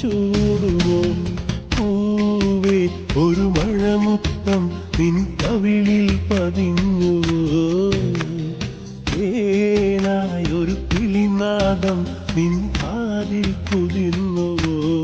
ചൂടുവോ? പൂവെ ഒരു മഴമുത്തം നിൻ കവിളിൽ പതിഞ്ഞു ഏനായൊരു കിളിനാദം നിൻ ആരിൽ കുതിർന്നുവോ?